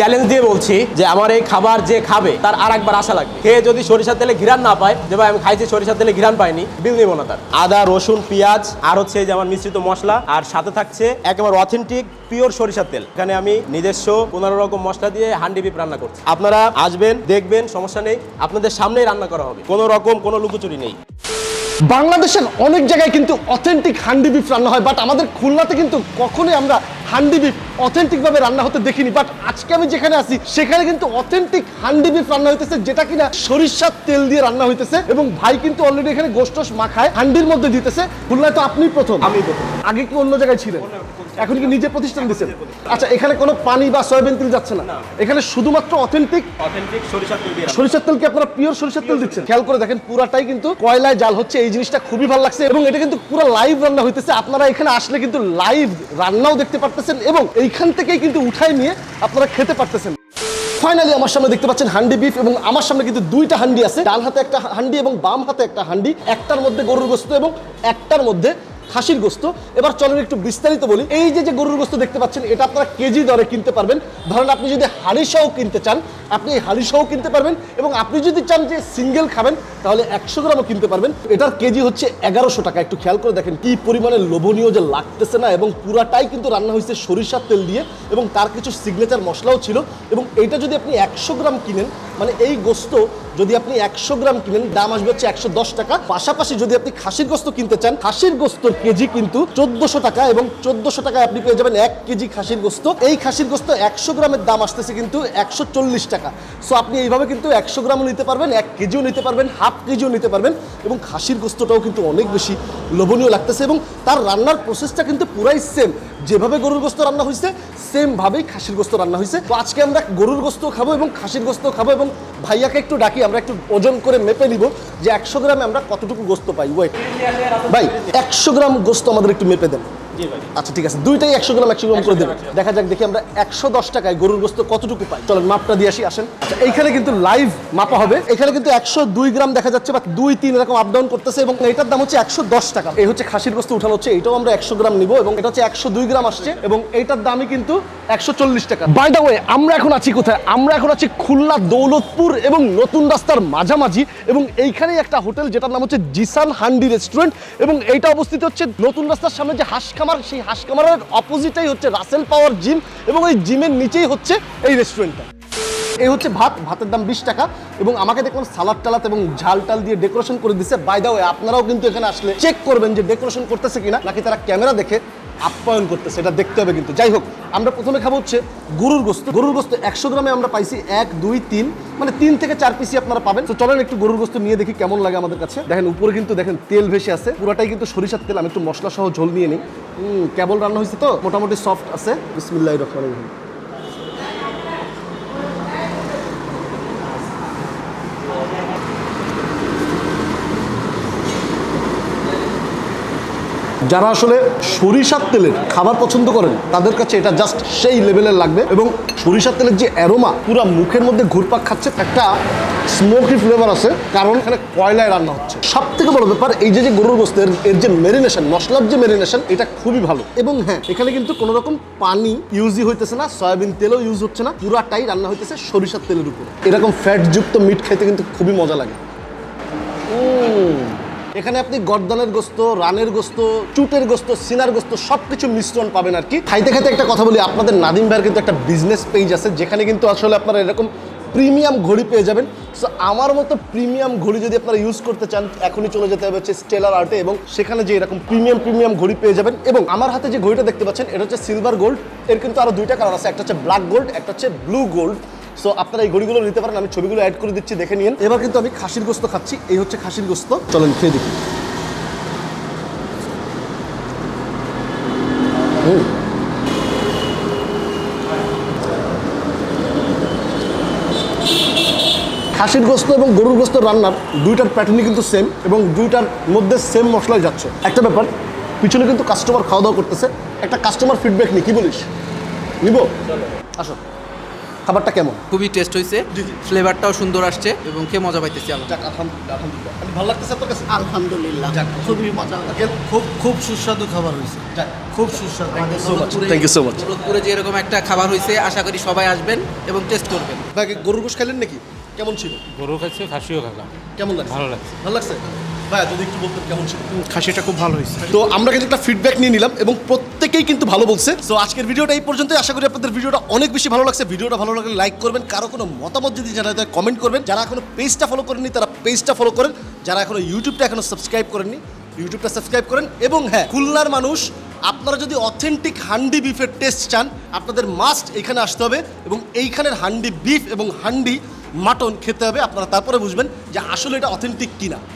Challenge দিয়ে বলছি যে আমার এই খাবার যে খাবে, তার আর একবার আশা লাগবে। খেয়ে যদি সরিষার তেলে ঘিরান না পায়, যে ভাই আমি খাইছি সরিষার তেলে ঘিরান পাইনি, বিল নিব না তার। আদা, রসুন, পেঁয়াজ, আর হচ্ছে যে আমার মিশ্রিত মশলা, আর সাথে থাকছে একেবারে অথেন্টিক পিওর সরিষার তেল। এখানে আমি নিজস্ব পনেরো রকম মশলা দিয়ে হান্ডি বিপ রান্না করছি। আপনারা আসবেন, দেখবেন, সমস্যা নেই, আপনাদের সামনেই রান্না করা হবে। কোনো রকম কোনো লুকোচুরি নেই। বাংলাদেশের অনেক জায়গায় কিন্তু অথেন্টিক হান্ডি বিফ রান্না হয় বাট আমাদের খুলনাতে কিন্তু কখনোই আমরা হান্ডি বিফ অথেন্টিক ভাবে রান্না হতে দেখিনি বাট আজকে আমি যেখানে আছি সেখানে কিন্তু অথেন্টিক হান্ডি বিফ রান্না হইতেছে যেটা কিনা সরিষার তেল দিয়ে রান্না হইতেছে এবং ভাই কিন্তু অলরেডি এখানে গোষ্ঠস মাখায় হান্ডির মধ্যে দিতেছে। খুলনায় তো আপনি প্রথম। আমি প্রথম। আগে কি অন্য জায়গায় ছিলেন? এখন কি নিজে প্রতিষ্ঠান দিচ্ছেন? আচ্ছা এখানে কোনো পানি বা সয়াবিন তেল যাচ্ছে না? এখানে শুধুমাত্র অথেন্টিক? অথেন্টিক সরিষার তেল দিয়ে সরিষার তেল কি আপনারা পিওর সরিষার তেল দিচ্ছেন? খেয়াল করে দেখেন পুরাটাই কিন্তু কয়লায় জাল হচ্ছে এই জিনিসটা খুবই ভালো লাগছে এবং এটা কিন্তু পুরো লাইভ রান্না হইতেছে। আপনারা এখানে আসলে কিন্তু লাইভ রান্নাও দেখতে পারতেছেন এবং এইখান থেকেই কিন্তু উঠাই নিয়ে আপনারা খেতে পারতেছেন। ফাইনালি আমার সামনে দেখতে পাচ্ছেন হান্ডি বিফ এবং আমার সামনে কিন্তু দুইটা হান্ডি আছে। ডান হাতে একটা হান্ডি এবং বাম হাতে একটা হান্ডি। একটার মধ্যে গরুর গোস্ত এবং একটার মধ্যে খাসির গোস্ত। এবার চলেন একটু বিস্তারিত বলি। এই যে যে গরুর গোস্ত দেখতে পাচ্ছেন, এটা আপনারা কেজি দরে কিনতে পারবেন। ধরেন আপনি যদি হাড়ি সহ কিনতে চান আপনি এই হাড়ি সহ কিনতে পারবেন এবং আপনি যদি চান যে সিঙ্গেল খাবেন, তাহলে একশো গ্রামও কিনতে পারবেন। এটার কেজি হচ্ছে এগারোশো টাকা। একটু খেয়াল করে দেখেন কি পরিমাণে লোভনীয় যে লাগতেছে না এবং পুরাটাই কিন্তু রান্না হয়েছে সরিষার তেল দিয়ে এবং তার কিছু সিগনেচার মশলাও ছিল এবং এইটা যদি আপনি একশো গ্রাম কিনেন মানে এই গোস্ত যদি আপনি একশো গ্রাম কিনেন, দাম আসবে হচ্ছে একশো দশ টাকা। পাশাপাশি যদি আপনি খাসির গোস্ত কিনতে চান, খাসির গোস্তর কেজি কিন্তু চোদ্দশো টাকা এবং চোদ্দশো টাকায় আপনি পেয়ে যাবেন এক কেজি খাসির গোস্ত। এই খাসির গোস্ত একশো গ্রামের দাম আসতেছে কিন্তু একশো চল্লিশ টাকা। সো আপনি এইভাবে কিন্তু একশো গ্রামও নিতে পারবেন, এক কেজিও নিতে পারবেন, হাফ কেজিও নিতে পারবেন এবং খাসির গোস্তটাও কিন্তু অনেক বেশি লোভনীয় লাগতেছে এবং তার রান্নার প্রসেসটা কিন্তু পুরাই সেম যেভাবে গরুর গোস্ত রান্না হয়েছে সেম ভাবেই খাসির গোস্ত রান্না হয়েছে। তো আজকে আমরা গরুর গোস্ত খাব এবং খাসির গোস্ত খাব এবং ভাইয়াকে একটু ডাকি, আমরা একটু ওজন করে মেপে নিব যে একশো গ্রামে আমরা কতটুকু গোস্ত পাই। ওয়েট ভাই, একশো গ্রাম গোস্ত আমাদের একটু মেপে দেন। আচ্ছা ঠিক আছে। দুইটাই একশো গ্রাম একশো গ্রাম করে দেবেন দেখা যাক দেখি আমরা একশো দশ টাকায় গরুর গোস্ত কতটুকু পাই। চলেন মাপটা দিয়ে আসি আসেন। আচ্ছা, এইখানে কিন্তু লাইভ মাপা হবে। এখানে কিন্তু একশো দুই গ্রাম দেখা যাচ্ছে বা দুই তিন এরকম আপ ডাউন করতেছে এবং এটার দাম হচ্ছে একশো দশ টাকা। এই হচ্ছে খাসির গোস্ত উঠানো হচ্ছে এটাও আমরা একশো গ্রাম নিব এবং এটা হচ্ছে একশো দুই গ্রাম আসছে এবং এইটার দামই কিন্তু একশো চল্লিশ টাকা। বাই দ্য ওয়ে আমরা এখন আছি কোথায়? আমরা এখন আছি খুলনা দৌলতপুর এবং নতুন রাস্তার মাঝামাঝি এবং এইখানেই একটা হোটেল যেটার নাম হচ্ছে জিসান হান্ডি রেস্টুরেন্ট এবং এইটা অবস্থিত হচ্ছে নতুন রাস্তার সামনে যে হাঁসখামার সেই হাঁসখামারের অপোজিটেই হচ্ছে রাসেল পাওয়ার জিম এবং ওই জিমের নিচেই হচ্ছে এই রেস্টুরেন্টটা এই হচ্ছে ভাত, ভাতের দাম বিশ টাকা এবং আমাকে দেখলাম সালাদ টালাদ এবং ঝাল টাল দিয়ে ডেকোরেশন করে দিচ্ছে বাই ওয়ে আপনারাও কিন্তু এখানে আসলে চেক করবেন যে ডেকোরেশন করতেছে কিনা, নাকি তারা ক্যামেরা দেখে আপ্যায়ন করতেছে, এটা দেখতে হবে কিন্তু। যাই হোক, আমরা প্রথমে খাব হচ্ছে গরুর গোস্ত। গরুর গোস্ত একশো গ্রামে আমরা পাইছি এক, দুই, তিন মানে তিন থেকে চার পিসি আপনারা পাবেন। তো চলেন একটু গরুর গোস্ত নিয়ে দেখি কেমন লাগে আমাদের কাছে। দেখেন, উপরে কিন্তু দেখেন তেল ভেসে আছে। পুরাটাই কিন্তু সরিষার তেল। আমি একটু মশলা সহ ঝোল নিয়ে নিই। কেবল রান্না হয়েছে তো? মোটামুটি সফট আছে। বিসমিল্লাহ রহমান যারা আসলে সরিষার তেলের খাবার পছন্দ করেন, তাদের কাছে এটা জাস্ট সেই লেভেলের লাগবে এবং সরিষার তেলের যে অ্যারোমা পুরো মুখের মধ্যে ঘুরপাক খাচ্ছে, একটা স্মোকি ফ্লেভার আছে, কারণ এখানে কয়লায় রান্না হচ্ছে। সব থেকে বড় ব্যাপার, এই যে যে গরুর গোস্তের এর যে মেরিনেশন মশলার যে মেরিনেশন এটা খুবই ভালো। এবং হ্যাঁ এখানে কিন্তু কোনো রকম পানি ইউজই হইতেছে না, সয়াবিন তেলও ইউজ হচ্ছে না, পুরাটাই রান্না হইতেছে সরিষার তেলের উপর। এরকম ফ্যাটযুক্ত মিট খেতে কিন্তু খুবই মজা লাগে। উম। এখানে আপনি গর্দানের গোস্ত, রানের গোস্ত, চুটের গোস্ত, সিনার গোস্ত সব কিছু মিশ্রণ পাবেন আর কি। খাইতে খাইতে একটা কথা বলি, আপনাদের নাদিম ভাইয়ের কিন্তু একটা বিজনেস পেজ আছে, যেখানে কিন্তু আসলে আপনারা এরকম প্রিমিয়াম ঘড়ি পেয়ে যাবেন। সো আমার মতো প্রিমিয়াম ঘড়ি যদি আপনারা ইউজ করতে চান, এখনই চলে যেতে হবে হচ্ছে স্টেলার আর্টে এবং সেখানে যে এরকম প্রিমিয়াম প্রিমিয়াম ঘড়ি পেয়ে যাবেন এবং আমার হাতে যে ঘড়িটা দেখতে পাচ্ছেন, এটা হচ্ছে সিলভার গোল্ড এর কিন্তু আরও দুইটা কালার আছে, একটা হচ্ছে ব্ল্যাক গোল্ড একটা হচ্ছে ব্লু গোল্ড সো আপনারা এই ঘড়িগুলো নিতে পারেন, আমি ছবিগুলো অ্যাড করে দিচ্ছি, দেখে নিন এবার কিন্তু আমি খাসির গোস্ত খাচ্ছি, এই হচ্ছে খাসির গোস্ত। চলেন, খেয়ে দেখি। খাসির গোস্ত এবং গরুর গোস্ত রান্নার দুইটার প্যাটার্নই কিন্তু সেম এবং দুইটার মধ্যে সেম মশলাই যাচ্ছে। একটা ব্যাপার, পিছনে কিন্তু কাস্টমার খাওয়া দাওয়া করতেছে, একটা কাস্টমার ফিডব্যাক নি কি বলিস? নিব? আসো। খাবারটা কেমন? খুবই টেস্ট হয়েছে। ফ্লেভারটাও সুন্দর আসছে এবং খেয়ে মজা পাইতেছি আলহামদুলিল্লাহ। ভালো লাগতেছে আপনার কাছে? আলহামদুলিল্লাহ। খুবই মজা খুব খুব সুস্বাদু খাবার হয়েছে। খুব সুস্বাদু। থ্যাংক ইউ সো মাচ পুরো যে এরকম একটা খাবার হয়েছে আশা করি সবাই আসবেন এবং টেস্ট করবেন। গরুর গোশ খাইলেন নাকি? কেমন ছিল? গরু খাচ্ছে খাসিও খেলাম কেমন লাগছে? ভালো লাগছে। ভালো লাগছে? ভাই যদি একটু বলতেন কেমন ছিল? খাসিটা খুব ভালো হয়েছে। তো আমরা কিন্তু একটা ফিডব্যাক নিয়ে নিলাম এবং প্রত্যেকেই কিন্তু ভালো বলছে। তো আজকের ভিডিওটা এই পর্যন্তই। আশা করি আপনাদের ভিডিওটা অনেক বেশি ভালো লাগছে। ভিডিওটা ভালো লাগলে লাইক করবেন। কারও কোনো মতামত যদি জানাতে হয় কমেন্ট করবেন। যারা এখনও পেজটা ফলো করেননি তারা পেজটা ফলো করেন। যারা এখনও ইউটিউবটা এখনও সাবস্ক্রাইব করেননি ইউটিউবটা সাবস্ক্রাইব করেন। এবং হ্যাঁ খুলনার মানুষ আপনারা যদি অথেন্টিক হান্ডি বিফের টেস্ট চান আপনাদের মাস্ট এখানে আসতে হবে। এবং এইখানের হান্ডি বিফ এবং হান্ডি মাটন খেতে হবে। আপনারা তারপরে বুঝবেন যে আসলে এটা অথেন্টিক কিনা।